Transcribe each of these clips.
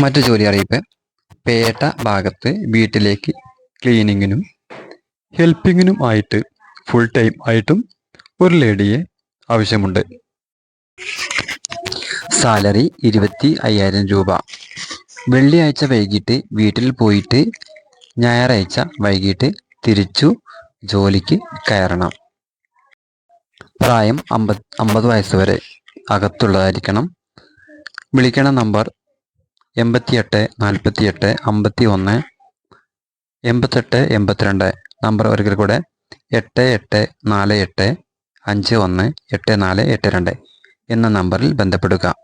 മറ്റു ജോലി അറിയിപ്പ്. പേട്ട ഭാഗത്ത് വീട്ടിലേക്ക് ക്ലീനിങ്ങിനും ഹെൽപ്പിങ്ങിനും ആയിട്ട് ഫുൾ ടൈം ആയിട്ടും ഒരു ലേഡിയെ ആവശ്യമുണ്ട്. സാലറി ഇരുപത്തി അയ്യായിരം രൂപ. വെള്ളിയാഴ്ച വൈകിട്ട് വീട്ടിൽ പോയിട്ട് ഞായറാഴ്ച വൈകിട്ട് തിരിച്ചു ജോലിക്ക് കയറണം. പ്രായം അമ്പത് അമ്പത് വയസ്സ് വരെ. അകത്തുള്ളതായിരിക്കണം. വിളിക്കണ നമ്പർ എൺപത്തിയെട്ട് നാൽപ്പത്തിയെട്ട് അമ്പത്തി ഒന്ന് എൺപത്തെട്ട് എൺപത്തിരണ്ട്. നമ്പർ ഒരിക്കൽ കൂടെ. എട്ട് എട്ട് നാല് എട്ട് അഞ്ച് ഒന്ന് എട്ട് നാല് എട്ട് രണ്ട് എന്ന നമ്പറിൽ ബന്ധപ്പെടുക.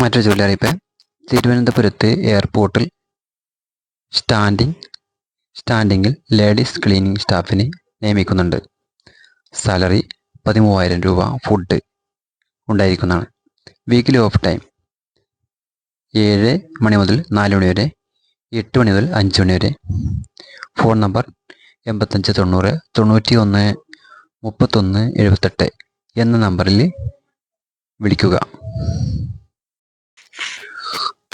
മറ്റൊരു ജോലി അറിയിപ്പ്. തിരുവനന്തപുരത്ത് എയർപോർട്ടിൽ സ്റ്റാൻഡിംഗ് സ്റ്റാൻഡിങ്ങിൽ ലേഡീസ് ക്ലീനിങ് സ്റ്റാഫിനെ നിയമിക്കുന്നുണ്ട്. സാലറി പതിമൂവായിരം രൂപ ഫുഡ് ഉണ്ടായിരിക്കുന്നതാണ്. Weekly off time. ഏഴ് മണി മുതൽ നാല് മണി വരെ എട്ട് മണി മുതൽ അഞ്ച് മണി വരെ. ഫോൺ നമ്പർ എൺപത്തഞ്ച് തൊണ്ണൂറ് തൊണ്ണൂറ്റി ഒന്ന് മുപ്പത്തൊന്ന് എഴുപത്തെട്ട് എന്ന നമ്പറിൽ വിളിക്കുക.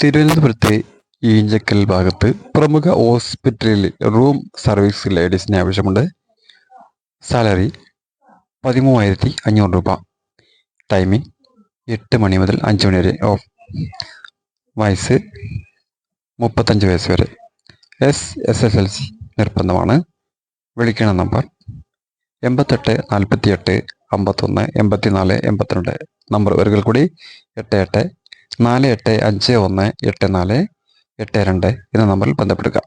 തിരുവനന്തപുരത്തെ ഈഞ്ചക്കൽ ഭാഗത്ത് പ്രമുഖ ഹോസ്പിറ്റലിൽ റൂം സർവീസ് ലേഡീസിന് ആവശ്യമുണ്ട്. സാലറി പതിമൂവായിരത്തി അഞ്ഞൂറ് രൂപ. ടൈമിംഗ് എട്ട് മണി മുതൽ അഞ്ച് മണി വരെ ഓഫ്. വയസ്സ് മുപ്പത്തഞ്ച് വയസ്സ് വരെ. S S S L C നിർബന്ധമാണ്. വിളിക്കണ നമ്പർ എൺപത്തെട്ട് നാൽപ്പത്തിയെട്ട് അമ്പത്തൊന്ന് എൺപത്തിനാല് എൺപത്തിരണ്ട്. നമ്പർ ഒരിക്കൽ കൂടി എട്ട് എട്ട് നാല് എട്ട് അഞ്ച് ഒന്ന് എട്ട് നാല് എട്ട് രണ്ട് എന്ന നമ്പറിൽ ബന്ധപ്പെടുക.